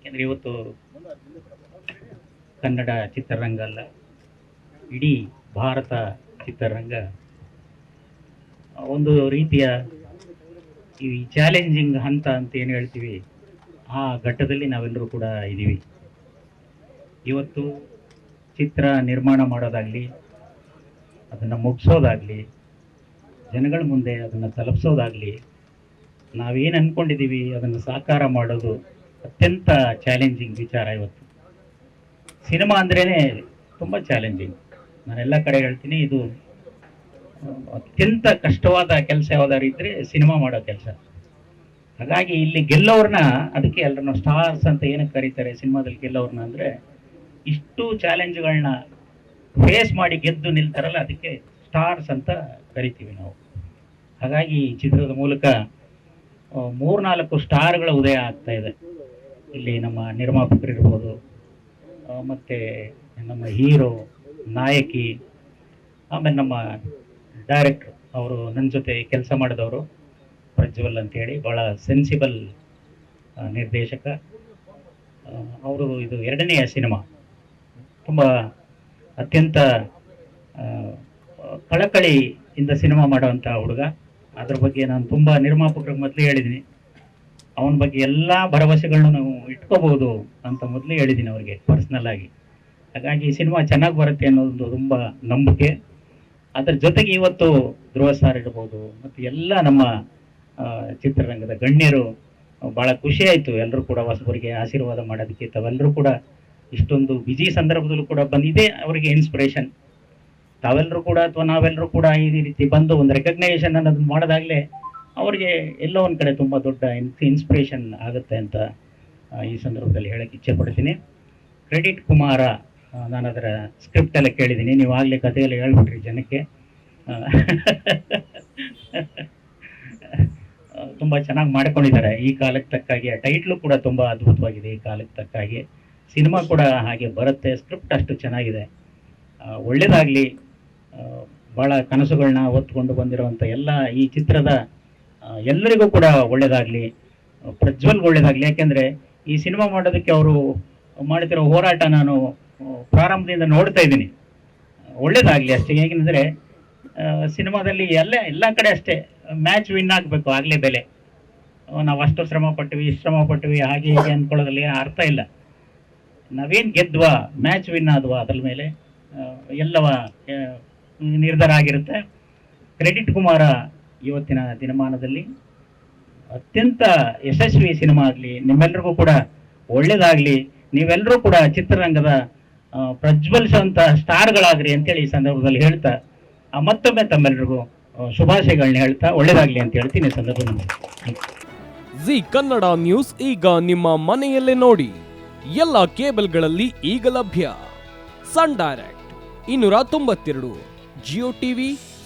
ಯಾಕೆಂದರೆ ಇವತ್ತು ಕನ್ನಡ ಚಿತ್ರರಂಗ ಅಲ್ಲ, ಇಡೀ ಭಾರತ ಚಿತ್ರರಂಗ. ಒಂದು ರೀತಿಯ ಈ ಚಾಲೆಂಜಿಂಗ್ ಹಂತ ಅಂತ ಏನು ಹೇಳ್ತೀವಿ, ಆ ಘಟ್ಟದಲ್ಲಿ ನಾವೆಲ್ಲರೂ ಕೂಡ ಇದ್ದೀವಿ ಇವತ್ತು ಚಿತ್ರ ನಿರ್ಮಾಣ ಮಾಡೋದಾಗಲಿ, ಅದನ್ನು ಮುಗಿಸೋದಾಗಲಿ, ಜನಗಳ ಮುಂದೆ ಅದನ್ನು ತಲುಪಿಸೋದಾಗಲಿ, ನಾವೇನು ಅಂದ್ಕೊಂಡಿದ್ದೀವಿ ಅದನ್ನು ಸಾಕಾರ ಮಾಡೋದು ಅತ್ಯಂತ ಚಾಲೆಂಜಿಂಗ್ ವಿಚಾರ ಇವತ್ತು. ಸಿನಿಮಾ ಅಂದ್ರೇ ತುಂಬ ಚಾಲೆಂಜಿಂಗ್ ನಾನೆಲ್ಲ ಕಡೆ ಹೇಳ್ತೀನಿ, ಇದು ಅತ್ಯಂತ ಕಷ್ಟವಾದ ಕೆಲಸ ಯಾವ್ದಾದ್ರು ಇದ್ದರೆ ಸಿನಿಮಾ ಮಾಡೋ ಕೆಲಸ. ಹಾಗಾಗಿ ಇಲ್ಲಿ ಗೆಲ್ಲೋರ್ನ, ಅದಕ್ಕೆ ಎಲ್ಲರನ್ನ ಸ್ಟಾರ್ಸ್ ಅಂತ ಏನಕ್ಕೆ ಕರೀತಾರೆ ಸಿನಿಮಾದಲ್ಲಿ ಗೆಲ್ಲೋರ್ನ ಅಂದರೆ, ಇಷ್ಟು ಚಾಲೆಂಜ್ಗಳನ್ನ ಫೇಸ್ ಮಾಡಿ ಗೆದ್ದು ನಿಲ್ತಾರಲ್ಲ, ಅದಕ್ಕೆ ಸ್ಟಾರ್ಸ್ ಅಂತ ಕರಿತೀವಿ ನಾವು. ಹಾಗಾಗಿ ಚಿತ್ರದ ಮೂಲಕ, ಮೂರ್ನಾಲ್ಕು ಸ್ಟಾರ್ಗಳ ಉದಯ ಆಗ್ತಾ ಇದೆ. ಇಲ್ಲಿ ನಮ್ಮ ನಿರ್ಮಾಪಕರು ಇರ್ಬೋದು ಮತ್ತೆ ನಮ್ಮ ಹೀರೋ, ನಾಯಕಿ, ಆಮೇಲೆ ನಮ್ಮ ಡೈರೆಕ್ಟ್ರ್ ಅವರು ನನ್ನ ಜೊತೆ ಕೆಲಸ ಮಾಡಿದವರು, ಪ್ರಜ್ವಲ್ ಅಂತೇಳಿ ಭಾಳ ಸೆನ್ಸಿಬಲ್ ನಿರ್ದೇಶಕ. ಅವರು ಇದು ಎರಡನೆಯ ಸಿನಿಮಾ. ತುಂಬ ಅತ್ಯಂತ ಕಳಕಳಿಯಿಂದ ಸಿನಿಮಾ ಮಾಡುವಂಥ ಹುಡುಗ. ಅದ್ರ ಬಗ್ಗೆ ನಾನು ತುಂಬ ನಿರ್ಮಾಪಕರಿಗೆ ಮೊದಲೇ ಹೇಳಿದ್ದೀನಿ. ಅವನ ಬಗ್ಗೆ ಎಲ್ಲ ಭರವಸೆಗಳನ್ನ ನಾವು ಇಟ್ಕೋಬಹುದು ಅಂತ ಮೊದಲೇ ಹೇಳಿದ್ದೀನಿ ಅವ್ರಿಗೆ ಪರ್ಸ್ನಲ್ ಆಗಿ. ಹಾಗಾಗಿ ಈ ಸಿನಿಮಾ ಚೆನ್ನಾಗಿ ಬರುತ್ತೆ ಅನ್ನೋದೊಂದು ತುಂಬ ನಂಬಿಕೆ. ಅದ್ರ ಜೊತೆಗೆ ಇವತ್ತು ಧ್ರುವ ಸಾರ್ ಇರ್ಬೋದು ಮತ್ತು ಎಲ್ಲ ನಮ್ಮ ಚಿತ್ರರಂಗದ ಗಣ್ಯರು ಭಾಳ ಖುಷಿ ಆಯಿತು. ಎಲ್ಲರೂ ಕೂಡ ಹೊಸಬರಿಗೆ ಆಶೀರ್ವಾದ ಮಾಡೋದಕ್ಕೆ ತಾವೆಲ್ಲರೂ ಕೂಡ ಇಷ್ಟೊಂದು ಬಿಜಿ ಸಂದರ್ಭದಲ್ಲೂ ಕೂಡ ಬಂದಿದೆ ಅವರಿಗೆ ಇನ್ಸ್ಪಿರೇಷನ್ ತಾವೆಲ್ಲರೂ ಕೂಡ ಅಥವಾ ನಾವೆಲ್ಲರೂ ಕೂಡ ಈ ರೀತಿ ಬಂದು ಒಂದು ರೆಕಗ್ನೈಸೇಷನ್ ಅನ್ನೋದನ್ನ ಮಾಡೋದಾಗಲೇ ಅವರಿಗೆ ಎಲ್ಲೋ ಒಂದು ಕಡೆ ತುಂಬ ದೊಡ್ಡ ಇನ್ಸ್ಪಿರೇಷನ್ ಆಗುತ್ತೆ ಅಂತ ಈ ಸಂದರ್ಭದಲ್ಲಿ ಹೇಳಕ್ಕೆ ಇಚ್ಛೆ ಪಡ್ತೀನಿ. ಕ್ರೆಡಿಟ್ ಕುಮಾರ ನಾನು ಅದರ ಸ್ಕ್ರಿಪ್ಟ್ ಎಲ್ಲ ಕೇಳಿದ್ದೀನಿ. ನೀವು ಆಗಲೇ ಕಥೆಯಲ್ಲಿ ಹೇಳ್ಬಿಟ್ರಿ ಜನಕ್ಕೆ. ತುಂಬ ಚೆನ್ನಾಗಿ ಮಾಡ್ಕೊಂಡಿದ್ದಾರೆ. ಈ ಕಾಲಕ್ಕೆ ತಕ್ಕಾಗಿ, ಆ ಟೈಟ್ಲು ಕೂಡ ತುಂಬ ಅದ್ಭುತವಾಗಿದೆ ಈ ಕಾಲಕ್ಕೆ ತಕ್ಕಾಗಿ. ಸಿನಿಮಾ ಕೂಡ ಹಾಗೆ ಬರುತ್ತೆ. ಸ್ಕ್ರಿಪ್ಟ್ ಅಷ್ಟು ಚೆನ್ನಾಗಿದೆ. ಒಳ್ಳೆಯದಾಗಲಿ ಭಾಳ ಕನಸುಗಳನ್ನ ಹೊತ್ಕೊಂಡು ಬಂದಿರುವಂಥ ಎಲ್ಲ ಈ ಚಿತ್ರದ ಎಲ್ಲರಿಗೂ ಕೂಡ ಒಳ್ಳೆಯದಾಗಲಿ ಪ್ರಜ್ವಲ್ಗೆ ಒಳ್ಳೆಯದಾಗಲಿ ಯಾಕೆಂದರೆ ಈ ಸಿನಿಮಾ ಮಾಡೋದಕ್ಕೆ ಅವರು ಮಾಡ್ತಿರೋ ಹೋರಾಟ ನಾನು ಪ್ರಾರಂಭದಿಂದ ನೋಡ್ತಾ ಇದ್ದೀನಿ. ಒಳ್ಳೇದಾಗಲಿ ಅಷ್ಟೇ. ಹೇಗೆಂದರೆ ಸಿನಿಮಾದಲ್ಲಿ ಎಲ್ಲ ಎಲ್ಲ ಕಡೆ ಅಷ್ಟೇ, ಮ್ಯಾಚ್ ವಿನ್ ಆಗಬೇಕು, ಆಗಲೇ ಬೆಲೆ. ನಾವು ಅಷ್ಟು ಶ್ರಮ ಇಷ್ಟು ಶ್ರಮ ಪಟ್ಟಿವಿ ಹಾಗೆ ಹೀಗೆ ಅಂದ್ಕೊಳ್ಳೋದ್ರಲ್ಲಿ ಅರ್ಥ ಇಲ್ಲ. ನಾವೇನು ಗೆದ್ವಾ, ಮ್ಯಾಚ್ ವಿನ್ ಆದ್ವಾ, ಅದ್ರ ಮೇಲೆ ಎಲ್ಲವ ನಿರ್ಧಾರ ಆಗಿರುತ್ತೆ. ಕ್ರೆಡಿಟ್ ಕುಮಾರ ಇವತ್ತಿನ ದಿನಮಾನದಲ್ಲಿ ಅತ್ಯಂತ ಯಶಸ್ವಿ ಸಿನಿಮಾ ಆಗಲಿ ನಿಮ್ಮೆಲ್ಲರಿಗೂ ಕೂಡ ಒಳ್ಳೇದಾಗಲಿ ನೀವೆಲ್ಲರೂ ಕೂಡ ಚಿತ್ರರಂಗದ ಪ್ರಜ್ವಲಿಸುವಂಥ ಸ್ಟಾರ್ಗಳಾಗ್ರಿ ಅಂತೇಳಿ ಈ ಸಂದರ್ಭದಲ್ಲಿ ಹೇಳ್ತಾ ಮತ್ತೊಮ್ಮೆ ತಮ್ಮೆಲ್ಲರಿಗೂ ಶುಭಾಶಯಗಳನ್ನ ಹೇಳ್ತಾ ಒಳ್ಳೇದಾಗಲಿ ಅಂತ ಹೇಳ್ತೀನಿ ಈ ಸಂದರ್ಭದಲ್ಲಿ. ಜಿ ಕನ್ನಡ ನ್ಯೂಸ್ ಈಗ ನಿಮ್ಮ ಮನೆಯಲ್ಲೇ ನೋಡಿ, ಎಲ್ಲ ಕೇಬಲ್ಗಳಲ್ಲಿ ಈಗ ಲಭ್ಯ. ಸನ್ ಡೈರೆಕ್ಟ್, ಇನ್ನೂರ ತೊಂಬತ್ತೆರಡು, ಜಿಯೋ ಟಿವಿ